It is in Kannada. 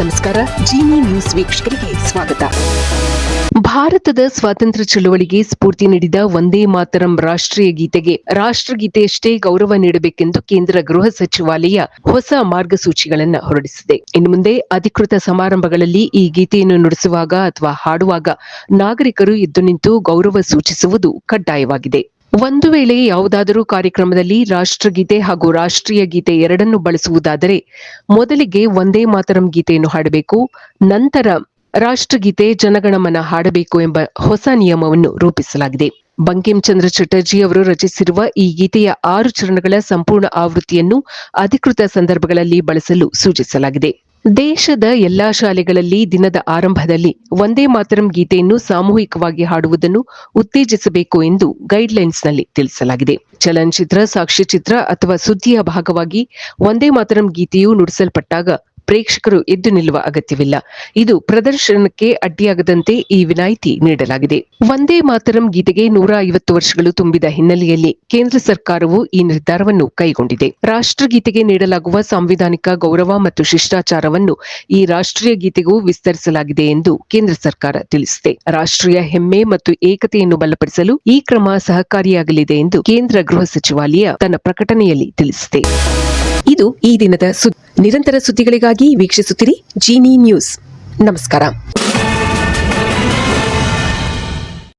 ನಮಸ್ಕಾರ. ಜಿನಿ ನ್ಯೂಸ್ ವೀಕ್ಷಕರಿಗೆ ಸ್ವಾಗತ. ಭಾರತದ ಸ್ವಾತಂತ್ರ್ಯ ಚಳುವಳಿಗೆ ಸ್ಫೂರ್ತಿ ನೀಡಿದ ವಂದೇ ಮಾತರಂ ರಾಷ್ಟ್ರೀಯ ಗೀತೆಗೆ ರಾಷ್ಟ್ರಗೀತೆಯಷ್ಟೇ ಗೌರವ ನೀಡಬೇಕೆಂದು ಕೇಂದ್ರ ಗೃಹ ಸಚಿವಾಲಯ ಹೊಸ ಮಾರ್ಗಸೂಚಿಗಳನ್ನು ಹೊರಡಿಸಿದೆ. ಇನ್ನು ಮುಂದೆ ಅಧಿಕೃತ ಸಮಾರಂಭಗಳಲ್ಲಿ ಈ ಗೀತೆಯನ್ನು ನುಡಿಸುವಾಗ ಅಥವಾ ಹಾಡುವಾಗ ನಾಗರಿಕರು ಎದ್ದು ನಿಂತು ಗೌರವ ಸೂಚಿಸುವುದು ಕಡ್ಡಾಯವಾಗಿದೆ. ಒಂದು ವೇಳೆ ಯಾವುದಾದರೂ ಕಾರ್ಯಕ್ರಮದಲ್ಲಿ ರಾಷ್ಟ್ರಗೀತೆ ಹಾಗೂ ರಾಷ್ಟ್ರೀಯ ಗೀತೆ ಎರಡನ್ನು ಬಳಸುವುದಾದರೆ ಮೊದಲಿಗೆ ಒಂದೇ ಮಾತರಂ ಗೀತೆಯನ್ನು ಹಾಡಬೇಕು, ನಂತರ ರಾಷ್ಟ್ರಗೀತೆ ಜನಗಣಮನ ಹಾಡಬೇಕು ಎಂಬ ಹೊಸ ನಿಯಮವನ್ನು ರೂಪಿಸಲಾಗಿದೆ. ಬಂಕಿಂ ಚಂದ್ರ ಚಟರ್ಜಿ ಅವರು ರಚಿಸಿರುವ ಈ ಗೀತೆಯ ಆರು ಚರಣಗಳ ಸಂಪೂರ್ಣ ಆವೃತ್ತಿಯನ್ನು ಅಧಿಕೃತ ಸಂದರ್ಭಗಳಲ್ಲಿ ಬಳಸಲು ಸೂಚಿಸಲಾಗಿದೆ. ದೇಶದ ಎಲ್ಲಾ ಶಾಲೆಗಳಲ್ಲಿ ದಿನದ ಆರಂಭದಲ್ಲಿ ಒಂದೇ ಮಾತರಂ ಗೀತೆಯನ್ನು ಸಾಮೂಹಿಕವಾಗಿ ಹಾಡುವುದನ್ನು ಉತ್ತೇಜಿಸಬೇಕು ಎಂದು ಗೈಡ್ಲೈನ್ಸ್ನಲ್ಲಿ ತಿಳಿಸಲಾಗಿದೆ. ಚಲನಚಿತ್ರ, ಸಾಕ್ಷ್ಯಚಿತ್ರ ಅಥವಾ ಸುದ್ದಿಯ ಭಾಗವಾಗಿ ಒಂದೇ ಮಾತರಂ ಗೀತೆಯು ನುಡಿಸಲ್ಪಟ್ಟಾಗ ಪ್ರೇಕ್ಷಕರು ಎದ್ದು ನಿಲ್ಲುವ ಅಗತ್ಯವಿಲ್ಲ. ಇದು ಪ್ರದರ್ಶನಕ್ಕೆ ಅಡ್ಡಿಯಾಗದಂತೆ ಈ ವಿನಾಯಿತಿ ನೀಡಲಾಗಿದೆ. ಒಂದೇ ಮಾತರಂ ಗೀತೆಗೆ ನೂರ ಐವತ್ತು ವರ್ಷಗಳು ತುಂಬಿದ ಹಿನ್ನೆಲೆಯಲ್ಲಿ ಕೇಂದ್ರ ಸರ್ಕಾರವು ಈ ನಿರ್ಧಾರವನ್ನು ಕೈಗೊಂಡಿದೆ. ರಾಷ್ಟ್ರಗೀತೆಗೆ ನೀಡಲಾಗುವ ಸಾಂವಿಧಾನಿಕ ಗೌರವ ಮತ್ತು ಶಿಷ್ಟಾಚಾರವನ್ನು ಈ ರಾಷ್ಟ್ರೀಯ ಗೀತೆಗೂ ವಿಸ್ತರಿಸಲಾಗಿದೆ ಎಂದು ಕೇಂದ್ರ ಸರ್ಕಾರ ತಿಳಿಸಿದೆ. ರಾಷ್ಟ್ರೀಯ ಹೆಮ್ಮೆ ಮತ್ತು ಏಕತೆಯನ್ನು ಬಲಪಡಿಸಲು ಈ ಕ್ರಮ ಸಹಕಾರಿಯಾಗಲಿದೆ ಎಂದು ಕೇಂದ್ರ ಗೃಹ ಸಚಿವಾಲಯ ತನ್ನ ಪ್ರಕಟಣೆಯಲ್ಲಿ ತಿಳಿಸಿದೆ. ಇದು ಈ ದಿನದ ನಿರಂತರ ಸುದ್ದಿಗಳಿಗಾಗಿ ವೀಕ್ಷಿಸುತ್ತಿರಿ ಜೀನಿ ನ್ಯೂಸ್ ನಮಸ್ಕಾರ.